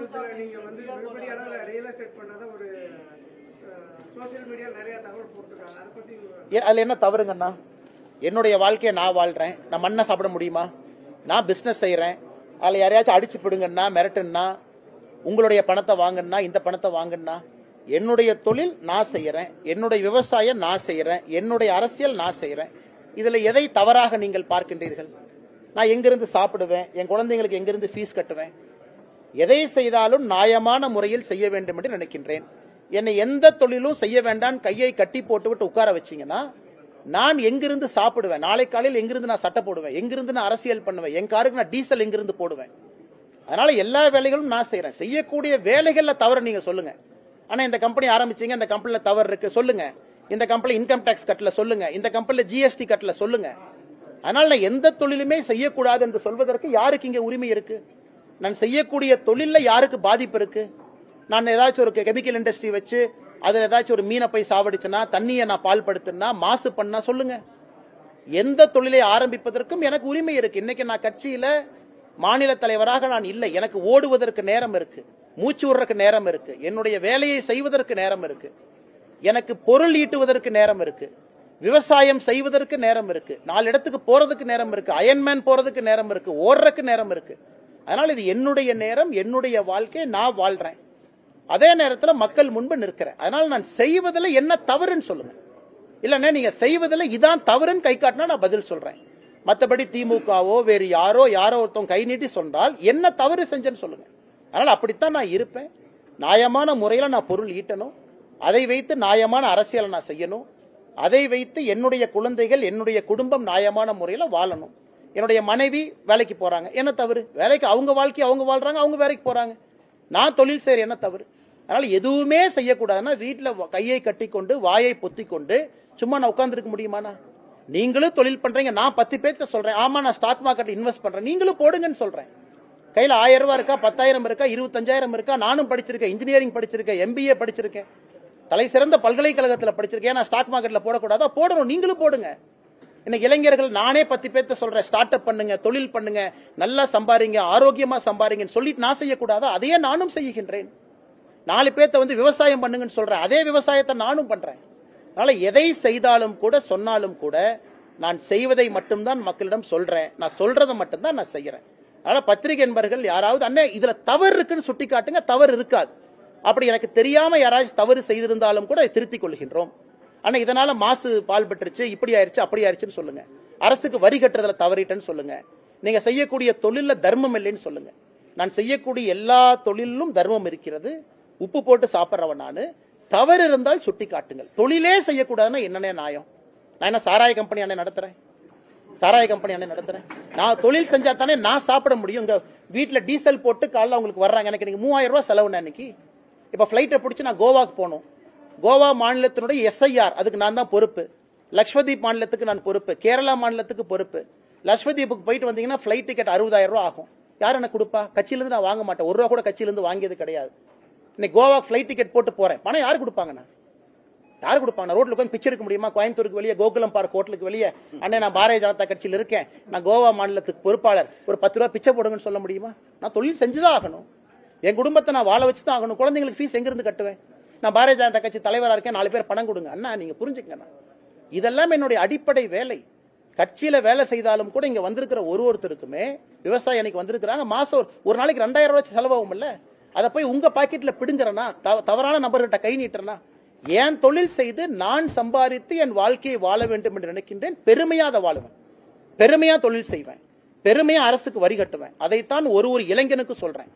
நியூஸ்ல நீங்க வந்து மிகப்பெரிய அளவில் ரியல் எஸ்டேட் பண்றத ஒரு சோசியல் மீடியா நிறைய தகவல் போட்டிருக்காங்க. அதை பத்தி அதுல என்ன தவறுங்கண்ணா? என்னுடைய வாழ்க்கையை நான் வாழ்றேன். நான் மண்ணை சாப்பிட முடியுமா? நான் பிஸ்னஸ் செய்யறேன் அதுல யாரையாச்சும் அடிச்சு பிடுங்கன்னா மிரட்டுன்னா உங்களுடைய பணத்தை வாங்குன்னா இந்த பணத்தை வாங்குன்னா என்னுடைய தொழில் நான் செய்யறேன் என்னுடைய விவசாயம் நான் செய்யறேன் என்னுடைய அரசியல் நான் செய்யறேன் இதுல எதை தவறாக நீங்கள் பார்க்கின்றீர்கள்? நான் எங்கிருந்து சாப்பிடுவேன்? என் குழந்தைங்களுக்கு எங்கிருந்து ஃபீஸ் கட்டுவேன்? எதை செய்தாலும் நியாயமான முறையில் செய்ய வேண்டும் என்று நினைக்கின்றேன். என்னை எந்த தொழிலும் செய்ய வேண்டாம் கையை கட்டி போட்டுவிட்டு உட்கார வச்சிங்கன்னா நான் எங்கிருந்து சாப்பிடுவேன்? நாளை காலையில் எங்கிருந்து நான் சட்டை போடுவேன்? எங்கிருந்து நான் அரசியல் பண்ணுவேன்? என் காருக்கு நான் டீசல் எங்கிருந்து போடுவேன்? அதனால எல்லா வேலைகளும் நான் செய்யறேன் செய்யக்கூடிய வேலைகள்ல தவறு நீங்க சொல்லுங்க. ஆனா இந்த கம்பெனி ஆரம்பிச்சீங்க இந்த கம்பெனில தவறு இருக்கு சொல்லுங்க. இந்த கம்பெனி இன்கம் டேக்ஸ் கட்டல சொல்லுங்க. இந்த கம்பெனில ஜிஎஸ்டி கட்டல சொல்லுங்க. அதனால நான் எந்த தொழிலுமே செய்யக்கூடாது என்று சொல்வதற்கு யாருக்கு இங்க உரிமை இருக்கு? நான் செய்யக்கூடிய தொழிலில் யாருக்கு பாதிப்பு இருக்கு? நான் ஏதாச்சும் ஒரு கெமிக்கல் இண்டஸ்ட்ரி வச்சு அதுல ஏதாச்சும் ஒரு மீனை போய் சாவடிச்சுனா தண்ணியை நான் பால்படுத்தினா மாசு பண்ணா சொல்லுங்க. எந்த தொழிலை ஆரம்பிப்பதற்கும் எனக்கு உரிமை இருக்கு. இன்னைக்கு நான் கட்சியில மாநில தலைவராக நான் இல்லை. எனக்கு ஓடுவதற்கு நேரம் இருக்கு. மூச்சு விடுறதுக்கு நேரம் இருக்கு. என்னுடைய வேலையை செய்வதற்கு நேரம் இருக்கு. எனக்கு பொருள் ஈட்டுவதற்கு நேரம் இருக்கு. விவசாயம் செய்வதற்கு நேரம் இருக்கு. நாலு இடத்துக்கு போறதுக்கு நேரம் இருக்கு. அயன்மேன் போறதுக்கு நேரம் இருக்கு. ஓடுறதுக்கு நேரம் இருக்கு. அதனால இது என்னுடைய நேரம் என்னுடைய வாழ்க்கை நான் வாழ்றேன். அதே நேரத்தில் மக்கள் முன்பு நிற்கிறேன். அதனால நான் செய்வதில் என்ன தவறுன்னு சொல்லுங்க. இல்லைன்னா நீங்க செய்வதில் இதான் தவறுன்னு கை காட்டினா நான் பதில் சொல்றேன். மற்றபடி திமுகவோ வேறு யாரோ யாரோ ஒருத்தவங்க கை நீட்டி சொன்னால் என்ன தவறு செஞ்சேன்னு சொல்லுங்க. அதனால அப்படித்தான் நான் இருப்பேன். நியாயமான முறையில் நான் பொருள் ஈட்டணும். அதை வைத்து நியாயமான அரசியலை நான் செய்யணும். அதை வைத்து என்னுடைய குழந்தைகள் என்னுடைய குடும்பம் நியாயமான முறையில் வாழணும். என்னுடைய மனைவி வேலைக்கு போறாங்க. என்ன தவறு? வேலைக்கு அவங்க வாழ்க்கை அவங்க வாழ்றாங்க அவங்க வேலைக்கு போறாங்க. நான் தொழில் செய்யற என்ன தவறு? அதனால எதுவுமே செய்யக்கூடாதுன்னா வீட்டில் வ- கையை கட்டிக்கொண்டு வாயை பொத்தி கொண்டு சும்மா நான் உட்காந்துருக்க முடியுமாண்ணா? நீங்களும் தொழில் பண்றீங்க நான் பத்து பேர்த்த சொல்றேன். ஆமா நான் ஸ்டாக் மார்க்கெட் இன்வெஸ்ட் பண்றேன். நீங்களும் போடுங்கன்னு சொல்றேன். கையில ஆயிரம் ரூபா இருக்கா பத்தாயிரம் இருக்கா இருபத்தஞ்சாயிரம் இருக்கா? நானும் படிச்சிருக்கேன் இன்ஜினியரிங் படிச்சிருக்கேன் எம்பிஏ படிச்சிருக்கேன். தலை சிறந்த பல்கலைக்கழகத்தில் படிச்சிருக்கேன். நான் ஸ்டாக் மார்க்கெட்ல போடக்கூடாதா? போடணும். நீங்களும் போடுங்க. இன்னைக்கு இளைஞர்கள் நானே பத்து பேர்த்த சொல்றேன். ஸ்டார்ட் அப் பண்ணுங்க தொழில் பண்ணுங்க நல்லா சம்பாரிங்க ஆரோக்கியமா சம்பாரிங்கன்னு சொல்லிட்டு நான் செய்யக்கூடாதா? அதையே நானும் செய்கின்றேன். நாலு பேர்த்த வந்து விவசாயம் பண்ணுங்கன்னு சொல்றேன். அதே விவசாயத்தை நானும் பண்றேன். அதனால எதை செய்தாலும் கூட சொன்னாலும் கூட நான் செய்வதை மட்டும்தான் மக்களிடம் சொல்றேன். நான் சொல்றதை மட்டும்தான் நான் செய்யறேன். அதனால பத்திரிகை என்பர்கள் யாராவது அண்ணே இதுல தவறு இருக்குன்னு சுட்டி காட்டுங்க தவறு இருக்காது. அப்படி எனக்கு தெரியாம யாராச்சும் தவறு செய்திருந்தாலும் கூட திருத்திக் கொள்கின்றோம். ஆனா இதனால மாசு பால் பெற்றுச்சு இப்படி ஆயிருச்சு அப்படி ஆயிருச்சுன்னு சொல்லுங்க. அரசுக்கு வரி கட்டுறதுல தவறிட்டேன்னு சொல்லுங்க. நீங்க செய்யக்கூடிய தொழில தர்மம் இல்லைன்னு சொல்லுங்க. நான் செய்யக்கூடிய எல்லா தொழிலும் தர்மம் இருக்கிறது. உப்பு போட்டு சாப்பிட்றவன் நான். தவறு இருந்தால் சுட்டி காட்டுங்கள் தொழிலே செய்யக்கூடாதுன்னா என்னென்ன நியாயம்? நான் என்ன சாராய கம்பெனி அண்ணன் நடத்துறேன்? சாராய கம்பெனி அண்ணன் நடத்துறேன். நான் தொழில் செஞ்சா தானே நான் சாப்பிட முடியும். இங்க வீட்டுல டீசல் போட்டு காலைல அவங்களுக்கு வர்றாங்க. எனக்கு நீங்க மூவாயிரம் ரூபாய் செலவுன்னு அன்னைக்கு. இப்ப பிளைட்டை பிடிச்சி நான் கோவாக்கு போகணும். கோவா மாநிலத்தினுடைய எஸ்ஐஆர் அதுக்கு நான் தான் பொறுப்பு. லக்ஷ்மதீப் மாநிலத்துக்கு நான் பொறுப்பு. கேரளா மாநிலத்துக்கு பொறுப்பு. லக்ஷ்மதீபுக்கு போயிட்டு வந்தீங்கன்னா ஃபிளைட் டிக்கெட் அறுபதாயிரம் ரூபா ஆகும். யார் எனக்கு கொடுப்பா? கட்சியிலேருந்து நான் வாங்க மாட்டேன். ஒரு ரூபா கூட கட்சியிலேருந்து வாங்கியது கிடையாது. இன்னைக்கு கோவா ஃபிளைட் டிக்கெட் போட்டு போறேன். பணம் யார் கொடுப்பாங்கண்ணா யார் கொடுப்பாங்க? ரோட்ல உட்காந்து பிச்சை எடுக்க முடியுமா? கோயம்புத்தூருக்கு வெளியே கோகுலம் பார்க் ஹோட்டலுக்கு வெளியே. அண்ணே நான் பாரதிய ஜனதா கட்சியில் இருக்கேன். நான் கோவா மாநிலத்துக்கு பொறுப்பாளர். ஒரு பத்து ரூபா பிச்சை போடுங்கன்னு சொல்ல முடியுமா? நான் தொழில் செஞ்சுதான் ஆகணும். என் குடும்பத்தை நான் வாழ வச்சு தான் ஆகணும். குழந்தைங்களுக்கு ஃபீஸ் எங்கிருந்து கட்டுவேன்? நான் பாரதிய ஜனதா கட்சி தலைவராக இருக்கேன் நாலு பேர் பணம் கொடுங்க. அண்ணா நீங்க புரிஞ்சுக்கங்க இதெல்லாம் என்னுடைய அடிப்படை வேலை. கட்சியில வேலை செய்தாலும் கூட இங்க வந்திருக்கிற ஒரு ஒருத்தருக்குமே விவசாயி அன்னைக்கு வந்திருக்கிறாங்க. மாசம் ஒரு- நாளைக்கு ரெண்டாயிரம் ரூபாய் செலவாகும்ல அதை போய் உங்க பாக்கெட்ல பிடுங்குறனா தவ- தவறான நபர்கிட்ட கை நீட்டுறனா ஏன் தொழில் செய்து நான் சம்பாதித்து என் வாழ்க்கையை வாழ வேண்டும் என்று நினைக்கின்றேன்? பெருமையா அதை வாழுவேன். பெருமையா தொழில் செய்வேன். பெருமையா அரசுக்கு வரி கட்டுவேன். அதைத்தான் ஒரு ஒரு இளைஞனுக்கு சொல்றேன்.